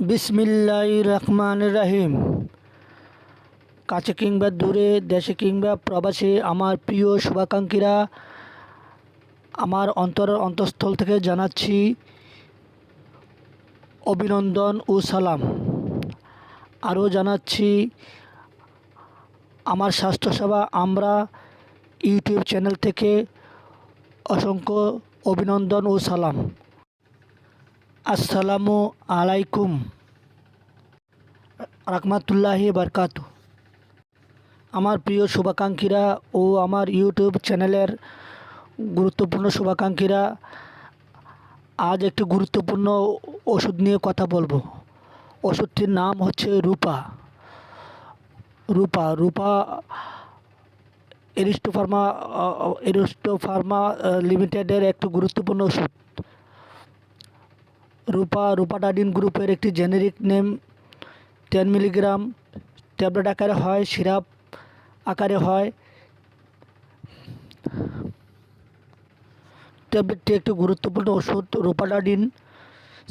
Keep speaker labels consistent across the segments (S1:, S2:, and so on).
S1: বিসমিল্লাহ রহমান রাহিম। কাছে কিংবা দূরে, দেশে কিংবা প্রবাসে আমার প্রিয় শুভাকাঙ্ক্ষীরা, আমার অন্তর অন্তঃস্থল থেকে জানাচ্ছি অভিনন্দন ও সালাম। আরও জানাচ্ছি, আমার স্বাস্থ্যসেবা আমরা ইউটিউব চ্যানেল থেকে অসংখ্য অভিনন্দন ও সালাম। আসসালামু আলাইকুম। রাহমাতুল্লাহি বারকাতু। আমার প্রিয় শুভাকাঙ্ক্ষীরা ও আমার ইউটিউব চ্যানেলের গুরুত্বপূর্ণ শুভাকাঙ্ক্ষীরা, আজ একটি গুরুত্বপূর্ণ ওষুধ নিয়ে কথা বলব। ওষুধটির নাম হচ্ছে রূপা। রূপা রূপা এরিস্টো ফার্মা এরিস্টো ফার্মা লিমিটেডের একটি গুরুত্বপূর্ণ ওষুধ। রূপা, রূপাডাডিন গ্রুপের একটি generic name, ten milligram. Tablet আকারে হয়, সিরাপ আকারে হয়। ট্যাবলেটটি একটি গুরুত্বপূর্ণ ওষুধ, রূপাডাডিন,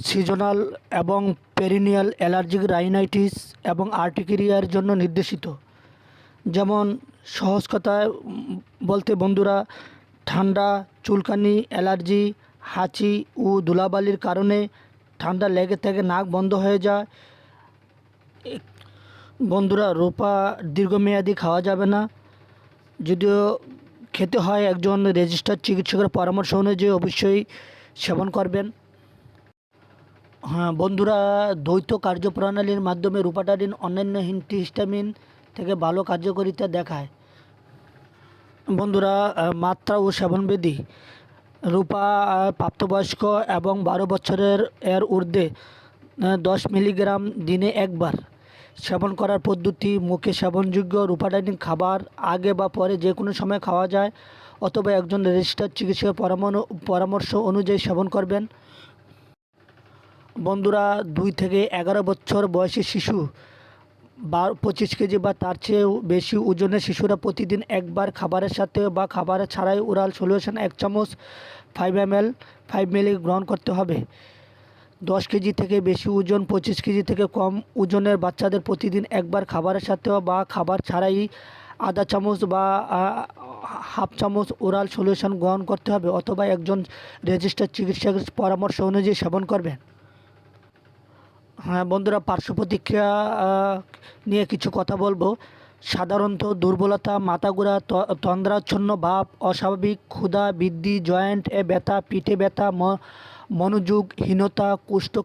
S1: সিজনাল এবং পেরিনিয়াল অ্যালার্জিক রাইনাইটিস এবং আর্টিকেরিয়ার জন্য নির্দেশিত। যেমন, সহজ কথায় বলতে বন্ধুরা, ঠান্ডা, চুলকানি, অ্যালার্জি হাঁচি ও ধুলাবালির কারণে ঠান্ডা লেগে থেকে নাক বন্ধ হয়ে যায়। বন্ধুরা, রোপা দীর্ঘমেয়াদি খাওয়া যাবে না। যদিও খেতে হয় একজন রেজিস্টার্ড চিকিৎসকের পরামর্শ অনুযায়ী অবশ্যই সেবন করবেন। হ্যাঁ বন্ধুরা, দ্বৈত কার্যপ্রণালীর মাধ্যমে রূপাটারিন অন্যান্য হিস্টামিন থেকে ভালো কার্যকারিতা দেখায়। বন্ধুরা, মাত্রা ও সেবনবিধি। রূপা প্রাপ্তবয়স্ক এবং বারো বছরের এর ঊর্ধ্বে দশ মিলিগ্রাম দিনে একবার। সেবন করার পদ্ধতি, মুখে সেবনযোগ্য রূপাডাইনিং খাবার আগে বা পরে যে কোনো সময় খাওয়া যায়, অথবা একজন রেজিস্টার চিকিৎসকের পরামর্শ অনুযায়ী সেবন করবেন। বন্ধুরা, দুই থেকে এগারো বছর বয়সী শিশু বা পঁচিশ কেজি বা তার চেয়েও বেশি ওজনের শিশুরা প্রতিদিন একবার খাবারের সাথে বা খাবার ছাড়াই ওরাল সলিউশন এক চামচ five M L five milli গ্রহণ করতে হবে। দশ কেজি থেকে বেশি ওজন, পঁচিশ কেজি থেকে কম ওজনের বাচ্চাদের প্রতিদিন একবার খাবারের সাথে বা খাবার ছাড়াই আধা চামচ বা হাফ চামচ ওরাল সলিউশন গ্রহণ করতে হবে অথবা একজন রেজিস্টার্ড চিকিৎসকের পরামর্শ অনুযায়ী সেবন করবেন। হ্যাঁ বন্ধুরা, পার্শ্ব প্রতিক্রিয়া নিয়ে কিছু কথা বলব। সাধারণত দুর্বলতা মাথা ঘোরা ত- তন্দ্রাচ্ছন্ন ভাব, অস্বাভাবিক, ক্ষুধা, বৃদ্ধি, জয়েন্ট, এ ব্যথা, পিঠে ব্যথা মনোযোগহীনতা, কুষ্ঠ